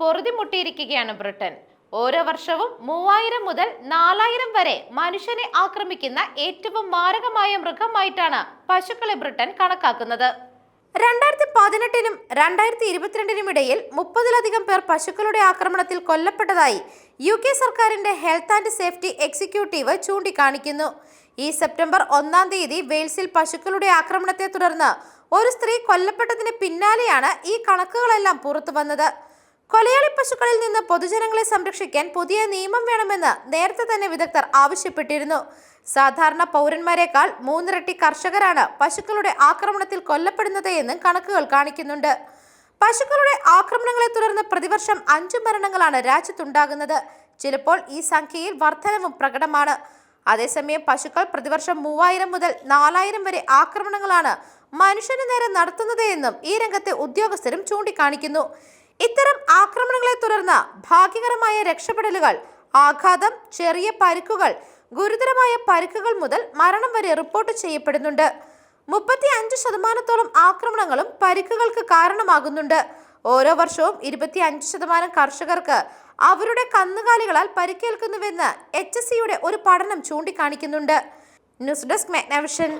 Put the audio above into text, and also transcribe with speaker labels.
Speaker 1: പൊറുതിമുട്ടിയിരിക്കുകയാണ് Britain. ഓരോ വർഷവും മൂവായിരം മുതൽ നാലായിരം വരെ മനുഷ്യനെ ആക്രമിക്കുന്ന ഏറ്റവും മാരകമായ മൃഗമായിട്ടാണ് പശുക്കളെ ബ്രിട്ടൻ കണക്കാക്കുന്നത്. രണ്ടായിരത്തി പതിനെട്ടിനും രണ്ടായിരത്തി ഇരുപത്തിരണ്ടിനും ഇടയിൽ മുപ്പതിലധികം പേർ പശുക്കളുടെ ആക്രമണത്തിൽ കൊല്ലപ്പെട്ടതായി യു കെ സർക്കാരിന്റെ ഹെൽത്ത് ആൻഡ് സേഫ്റ്റി എക്സിക്യൂട്ടീവ് ചൂണ്ടിക്കാണിക്കുന്നു. ഈ സെപ്റ്റംബർ ഒന്നാം തീയതി വെയിൽസിൽ പശുക്കളുടെ ആക്രമണത്തെ തുടർന്ന് ഒരു സ്ത്രീ കൊല്ലപ്പെട്ടതിന് പിന്നാലെയാണ് ഈ കണക്കുകളെല്ലാം പുറത്തു വന്നത് കൊലയാളി പശുക്കളിൽ നിന്ന് പൊതുജനങ്ങളെ സംരക്ഷിക്കാൻ പുതിയ നിയമം വേണമെന്ന് നേരത്തെ തന്നെ വിദഗ്ധർ ആവശ്യപ്പെട്ടിരുന്നു. സാധാരണ പൗരന്മാരെക്കാൾ മൂന്നിരട്ടി കർഷകരാണ് പശുക്കളുടെ ആക്രമണത്തിൽ കൊല്ലപ്പെടുന്നത് എന്ന് കണക്കുകൾ കാണിക്കുന്നുണ്ട്. പശുക്കളുടെ ആക്രമണങ്ങളെ തുടർന്ന് പ്രതിവർഷം അഞ്ചു മരണങ്ങളാണ് രാജ്യത്തുണ്ടാകുന്നത്. ചിലപ്പോൾ ഈ സംഖ്യയിൽ വർധനവും പ്രകടമാണ്. അതേസമയം പശുക്കൾ പ്രതിവർഷം മൂവായിരം മുതൽ നാലായിരം വരെ ആക്രമണങ്ങളാണ് മനുഷ്യന് നേരെ നടത്തുന്നത് എന്നും ഈ രംഗത്തെ ഉദ്യോഗസ്ഥരും ചൂണ്ടിക്കാണിക്കുന്നു. ഇത്തരം ആക്രമണങ്ങളെ തുടർന്ന് ഭാഗ്യകരമായ രക്ഷപ്പെടലുകൾ ആഘാതം ചെറിയ പരിക്കുകൾ ഗുരുതരമായ പരിക്കുകൾ മുതൽ മരണം വരെ റിപ്പോർട്ട് ചെയ്യപ്പെടുന്നുണ്ട്. മുപ്പത്തി അഞ്ച് ശതമാനത്തോളം ആക്രമണങ്ങളും പരിക്കുകൾക്ക് കാരണമാകുന്നുണ്ട്. ഓരോ വർഷവും ഇരുപത്തി അഞ്ച് ശതമാനം കർഷകർക്ക് അവരുടെ കന്നുകാലികളാൽ പരിക്കേൽക്കുന്നുവെന്ന് എച്ച് എസ് സിയുടെ ഒരു പഠനം ചൂണ്ടിക്കാണിക്കുന്നുണ്ട്. News desk മെഗ്നവിഷൻ.